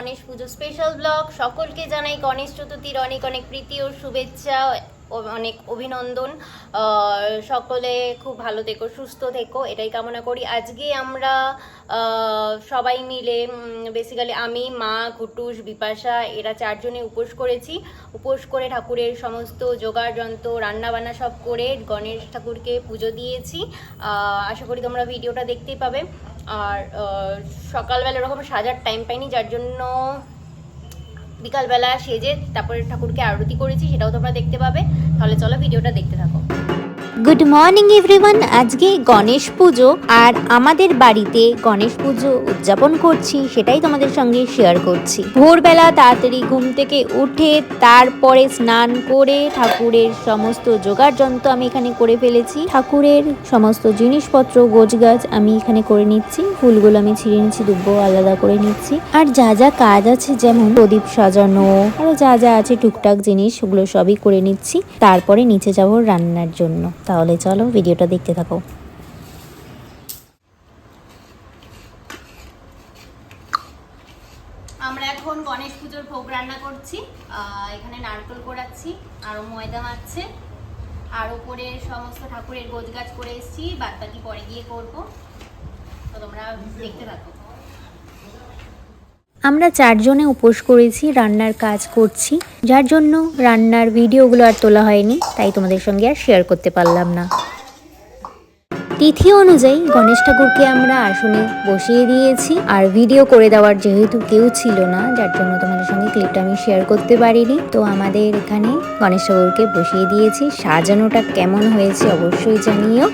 গণেশ পুজো special blog সকলকে জানাই গণেশ চতুর্থীর অনেক অনেক প্রীতি ও শুভেচ্ছা অনেক অভিনন্দন। সকলে খুব ভালো থেকো, সুস্থ থেকো, এটাই কামনা করি। আজকে আমরা সবাই মিলে বেসিক্যালি আমি, মা কুটুস বিপাশা, এরা চারজনে উপোস করেছি। উপোস করে ঠাকুরের সমস্ত জোগাড়, যন্ত্র, রান্নাবান্না সব করে গণেশ ঠাকুরকে পুজো দিয়েছি। আশা করি তোমরা ভিডিওটা দেখতেই পাবে। আর সকালবেলা ওরকম সাজার টাইম পাইনি, যার জন্য বিকালবেলা সেজে তারপরে ঠাকুরকে আরতি করেছি, সেটাও তোমরা দেখতে পাবে। তাহলে চলো ভিডিওটা দেখতে থাকো। গুড মর্নিং এভরিওয়ান আজকে গণেশ পুজো আর আমাদের বাড়িতে গণেশ পুজো উদযাপন করছি, সেটাই তোমাদের সঙ্গে শেয়ার করছি। ভোরবেলা তাড়াতাড়ি ঘুম থেকে উঠে তারপরে স্নান করে ঠাকুরের সমস্ত জোগাড় যন্ত্র আমি এখানে করে ফেলেছি। ঠাকুরের সমস্ত জিনিসপত্র, গোছগাছ আমি এখানে করে নিচ্ছি। ফুলগুলো আমি ছিঁড়ে নিচ্ছি, দুব্বো আলাদা করে নিচ্ছি। আর যা যা কাজ আছে, যেমন প্রদীপ সাজানো, আরও যা যা আছে, টুকটাক জিনিস, ওগুলো সবই করে নিচ্ছি। তারপরে নিচে যাব রান্নার জন্য। তাহলে চলো ভিডিওটা দেখতে থাকো। আমরা এখন গণেশ পুজোর ভোগ রান্না করছি। এখানে নারকেল কোড়াচ্ছি আরও ময়দা মাখছে আর উপরে সমস্ত ঠাকুরের গোছগাছ করে এসেছি বাদ বাকি পরে গিয়ে করব। তো তোমরা দেখতে থাকো। আমরা চারজনে উপোস করেছি, রান্নার কাজ করছি। যার জন্য রান্নার ভিডিওগুলো আর তোলা হয়নি, তাই তোমাদের সঙ্গে আর শেয়ার করতে পারলাম না। তিথি অনুযায়ী গণেশ ঠাকুরকে আমরা আসনে বসিয়ে দিয়েছি, আর ভিডিও করে দেওয়ার যেহেতু কেউ ছিল না, যার জন্য তোমাদের সঙ্গে ক্লিপটা আমি শেয়ার করতে পারিনি। তো আমাদের এখানে গণেশ ঠাকুরকে বসিয়ে দিয়েছি। সাজানোটা কেমন হয়েছে অবশ্যই জানিও।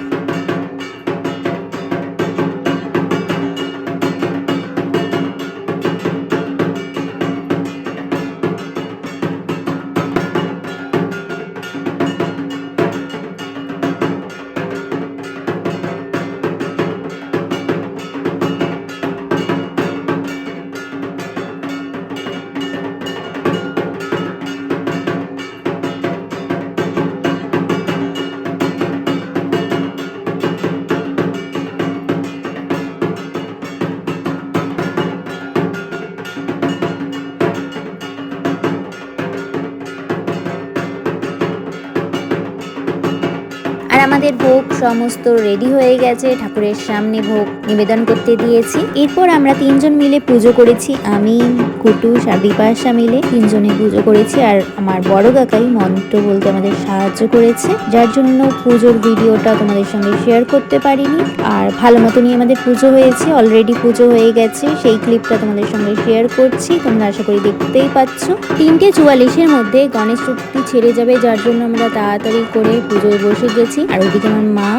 আর আমাদের ভোগ সমস্ত রেডি হয়ে গেছে, ঠাকুরের সামনে ভোগ নিবেদন করতে দিয়েছি। এরপর আমরা তিনজন মিলে পুজো করেছি। আমি কুটুস আর বিপাশা মিলে তিনজনে পুজো করেছি আর আমার বড় কাকাই মন্ত্র বলতে আমাদের সাহায্য করেছে, যার জন্য পুজোর ভিডিওটা তোমাদের সঙ্গে শেয়ার করতে পারিনি। আর ভালো মতনই আমাদের পুজো হয়েছে অলরেডি পুজো হয়ে গেছে, সেই ক্লিপটা তোমাদের সঙ্গে শেয়ার করছি, তোমরা আশা করি দেখতেই পাচ্ছ। তিনটে চুয়াল্লিশের মধ্যে গণেশ চতুর্থী ছেড়ে যাবে, যার জন্য আমরা তাড়াতাড়ি করে পুজোয় বসে গেছি। আর ওদিকে আমার মা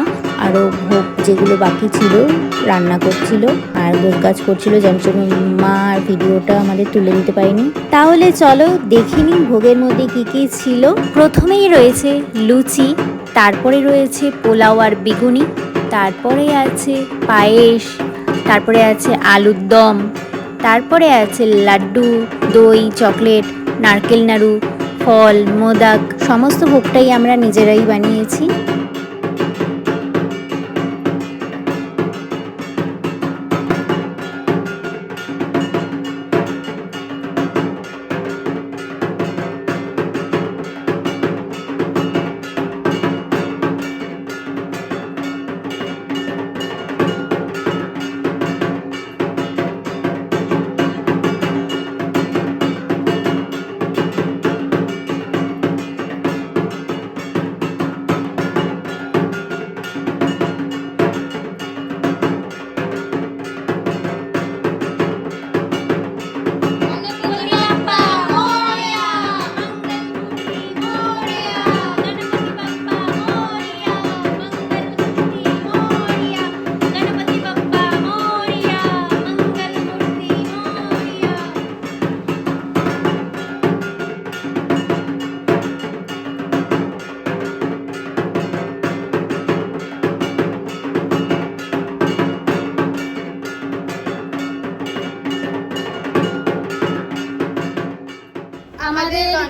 আরও ভোগ যেগুলো বাকি ছিল, রান্না করছিল আর ভোগ কাজ করছিল। যার জন্য মা আর ভিডিওটা আমাদের তুলে দিতে পারিনি। তাহলে চলো দেখিনি ভোগের মধ্যে কি কি ছিল। প্রথমেই রয়েছে লুচি, তারপরে রয়েছে পোলাও আর বেগুনি, তারপরে আছে পায়েস, তারপরে আছে আলুর দম, তারপরে আছে লাড্ডু, দই, চকলেট, নারকেল নাড়ু, ফল, মোদাক, সমস্ত ভোগটাই আমরা নিজেরাই বানিয়েছি।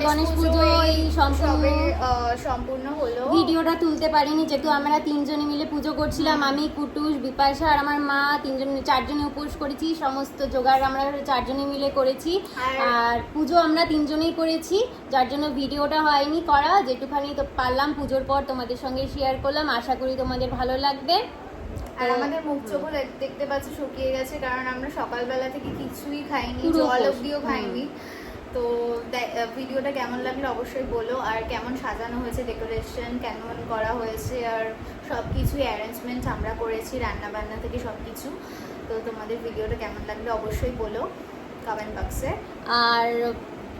গণেশ পুজো এই সম্পূর্ণ হলো। ভিডিওটা তুলতে পারিনি যেহেতু আমরা তিনজনে মিলে পুজো করছিলাম আমি কুটুস বিপাশা আর আমার মা তিনজন চারজনে উপোস করেছি সমস্ত জোগাড় আমরা চারজনে মিলে করেছি। আর- পুজো আমরা তিনজনেই করেছি যার জন্য ভিডিওটা হয়নি করা যেটুখানি তো পারলাম পুজোর পর তোমাদের সঙ্গে শেয়ার করলাম আশা করি তোমাদের ভালো লাগবে। আর আমাদের মুখ চোখও দেখতে পাচ্ছ শুকিয়ে গেছে কারণ আমরা সকালবেলা থেকে কিছুই খাইনি জল অব্দিও খাইনি। তো ভিডিওটা কেমন লাগল অবশ্যই বলো। আর কেমন সাজানো হয়েছে ডেকোরেশন কেমন করা হয়েছে, আর সব কিছুই অ্যারেঞ্জমেন্ট আমরা করেছি, রান্নাবান্না থেকে সব কিছু তো তোমাদের ভিডিওটা কেমন লাগল অবশ্যই বলো কমেন্ট বক্সে আর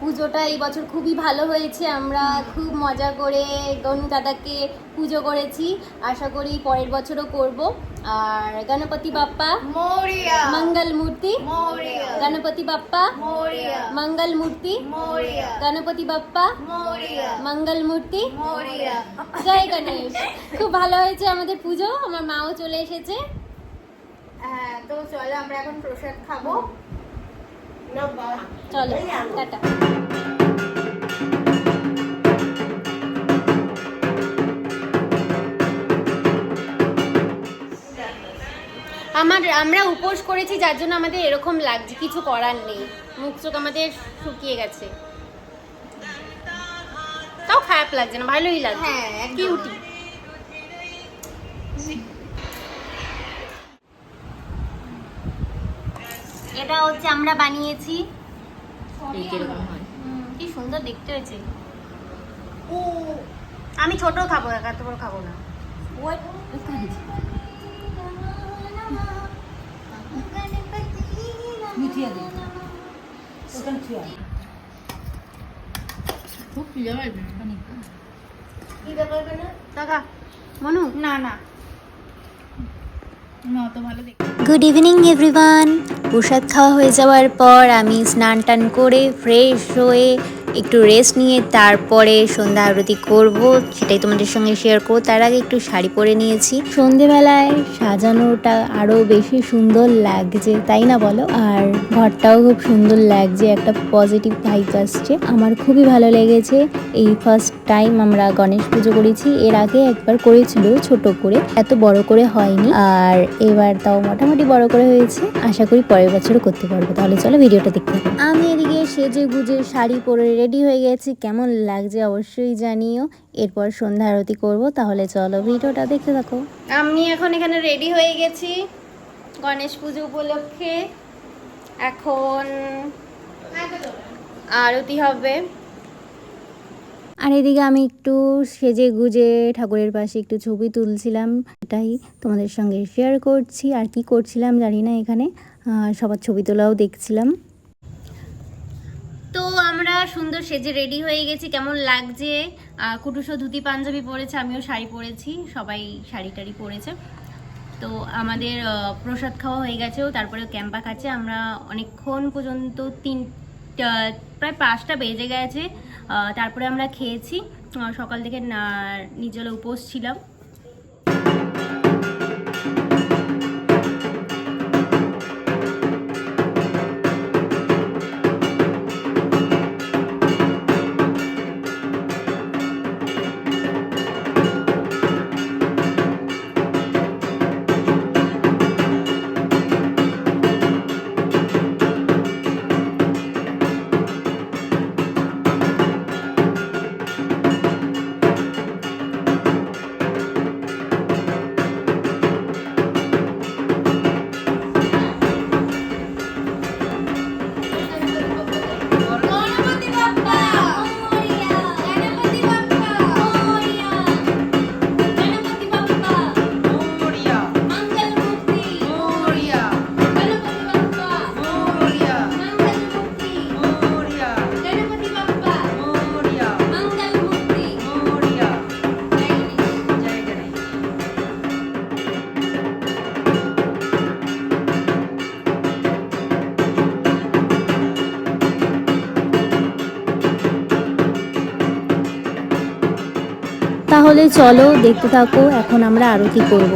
পুজোটা এই বছর খুবই ভালো হয়েছে। আমরা খুব মজা করে গনু দাদাকে পুজো করেছি। আশা করি পরের বছরও করব। আর গণপতি বাপ্পা মঙ্গল মূর্তি গণপতি বাপ্পা মঙ্গল মূর্তি গণপতি বাপ্পা মঙ্গল মূর্তি। জয় গণেশ। খুব ভালো হয়েছে আমাদের পুজো। আমার মাও চলে এসেছে। হ্যাঁ তো চলো আমরা এখন প্রসাদ খাব। চলো টাটা। আমার আমরা উপোস করেছি যার জন্য আমাদের এরকম লাগছে কিছু করার নেই। মুখ চোখ আমাদের শুকিয়ে গেছে। তাও খারাপ লাগছে না ভালোই লাগছে। হ্যাঁ। কিউটি এটা হচ্ছে আমরা বানিয়েছি। কি সুন্দর দেখতে হয়েছে। আমি ছোট খাব এত বড় খাব না। টাকা মনু? না না। না অত ভালো দেখ গুড ইভিনিং এভরিওয়ান প্রসাদ খাওয়া হয়ে যাওয়ার পর আমি স্নান টান করে ফ্রেশ হয়ে একটু রেস্ট নিয়ে তারপরে সন্ধ্যা আরতি করব, সেটাই তোমাদের সঙ্গে শেয়ার করব। তার আগে একটু শাড়ি পরে নিয়েছি। সন্ধেবেলায় সাজানোটা আরও বেশি সুন্দর লাগছে, তাই না বলো? আর ঘরটাও খুব সুন্দর লাগছে, একটা পজিটিভ ভাইব আসছে। আমার খুবই ভালো লেগেছে এই ফার্স্ট টাইম আমরা গণেশ পুজো করেছি, এর আগে একবার করেছিল ছোট করে, এত বড় করে হয়নি, আর এবার তাও মোটামুটি বড় করে হয়েছে, আশা করি পরের বছরও করতে পারব, তাহলে চলো ভিডিওটা দেখতে আমি এদিকে সেজে গুজে শাড়ি পরে রেডি হয়ে গেছি, কেমন লাগছে অবশ্যই জানিও, এরপর সন্ধ্যা আরতি করব, তাহলে চলো ভিডিওটা দেখতে থাকো। আমি এখন এখানে রেডি হয়ে গেছি, গণেশ পুজো উপলক্ষে, এখন আরতি হবে। আর এদিকে আমি একটু সেজে গুজে ঠাকুরের পাশে একটু ছবি তুলছিলাম এটাই তোমাদের সঙ্গে শেয়ার করছি। আর কি করছিলাম জানি না এখানে সবার ছবি তোলাও দেখছিলাম। তো আমরা সুন্দর সেজে রেডি হয়ে গেছি কেমন লাগছে? আহ, কুটুসও ধুতি পাঞ্জাবি পরেছে আমিও শাড়ি পরেছি সবাই শাড়ি টাড়ি পরেছে। তো আমাদের প্রসাদ খাওয়া হয়ে গেছেও তারপরে ক্যাম্পা খাচ্ছে। আমরা অনেকক্ষণ পর্যন্ত তিন প্রায় পাঁচটা বেজে গেছে। তারপরে আমরা খেয়েছি। সকাল থেকে নিজলে উপোস ছিলাম। তাহলে চলো দেখতে থাকো এখন আমরা আরতি করব।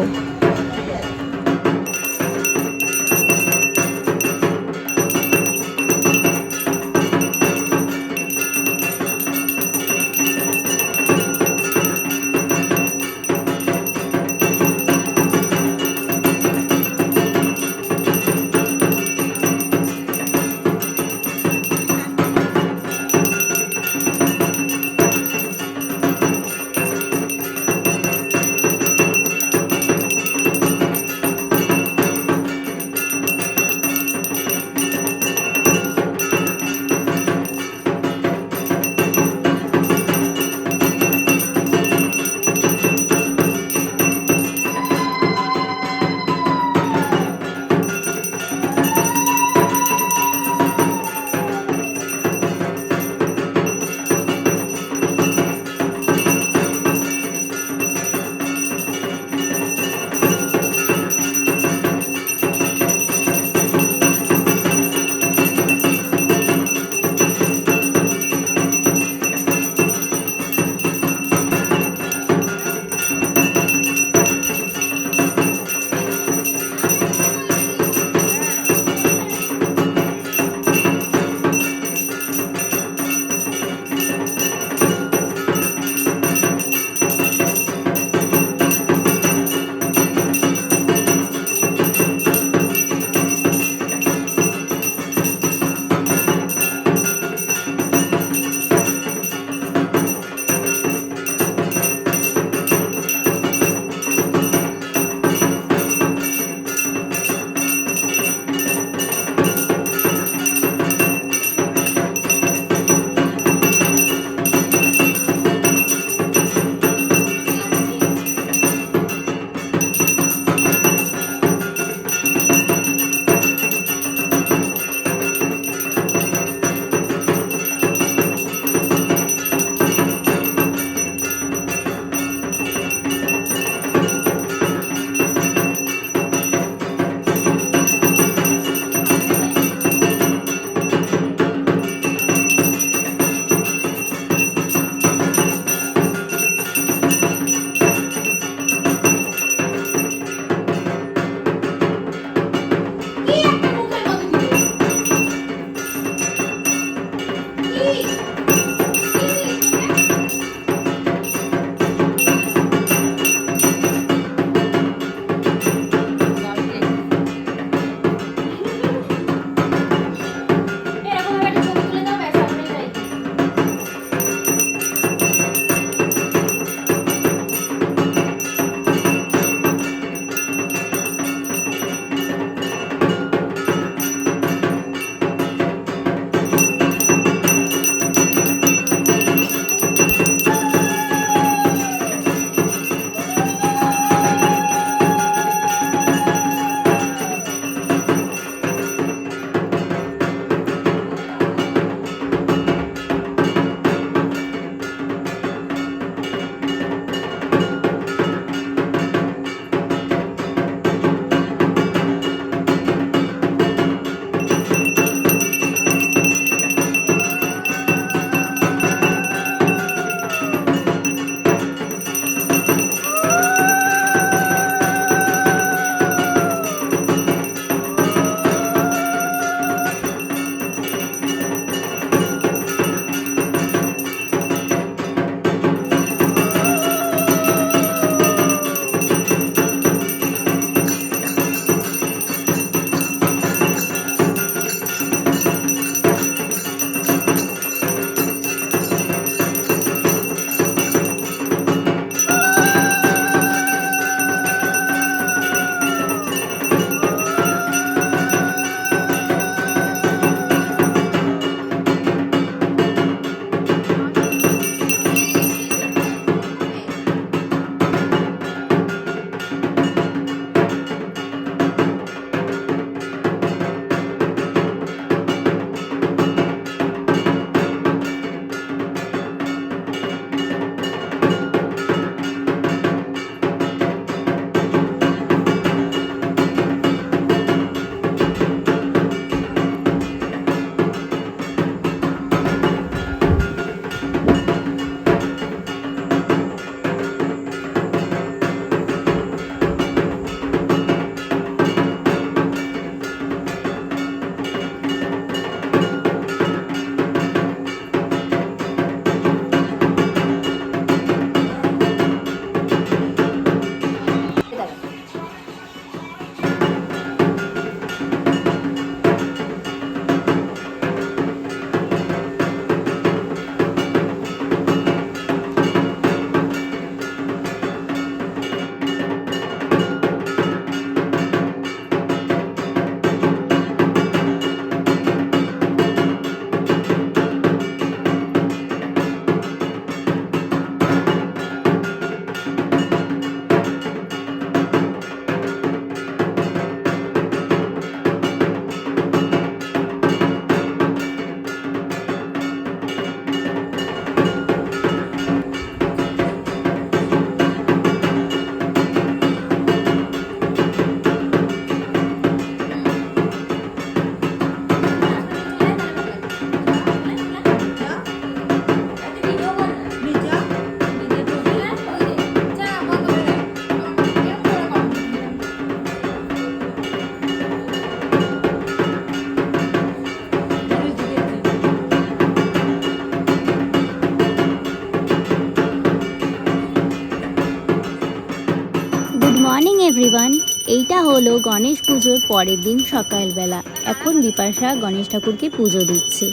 এইটা হলো গণেশ পুজোর পরের দিন সকালবেলা। এখন বিপাশা গণেশ ঠাকুরকে পুজো দিচ্ছে।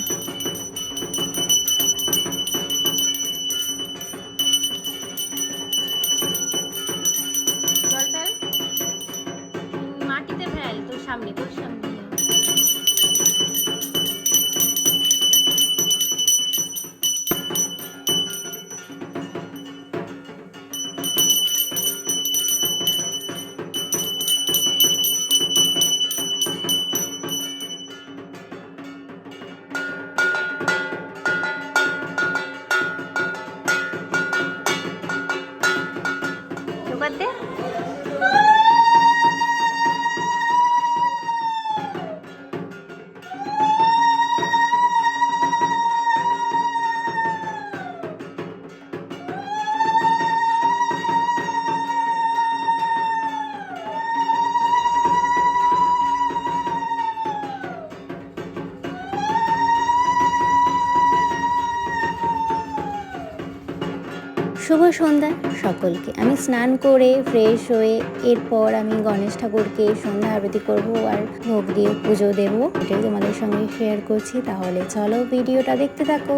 শুভ সন্ধ্যা সকলকে। আমি স্নান করে ফ্রেশ হয়ে এরপর আমি গণেশ ঠাকুরকে সন্ধ্যা আরতি করব আর ভোগ দিয়ে পুজো দেবো। এটাই তোমাদের সঙ্গে শেয়ার করছি। তাহলে চলো ভিডিওটা দেখতে থাকো।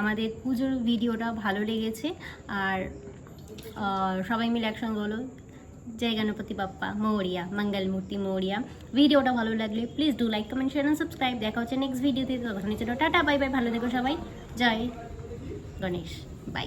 আমাদের পুজোর ভিডিওটা ভালো লেগেছে। আর সবাই মিলে একসঙ্গে হলো জয় গণপতি বাপ্পা, মৌরিয়া, মঙ্গলমূর্তি মৌরিয়া। ভিডিওটা ভালো লাগলে please do like comment share and subscribe দেখা হচ্ছে নেক্সট ভিডিওতে তখন জন্য টাটা বাই বাই ভালো থেকো সবাই। জয় গণেশ। বাই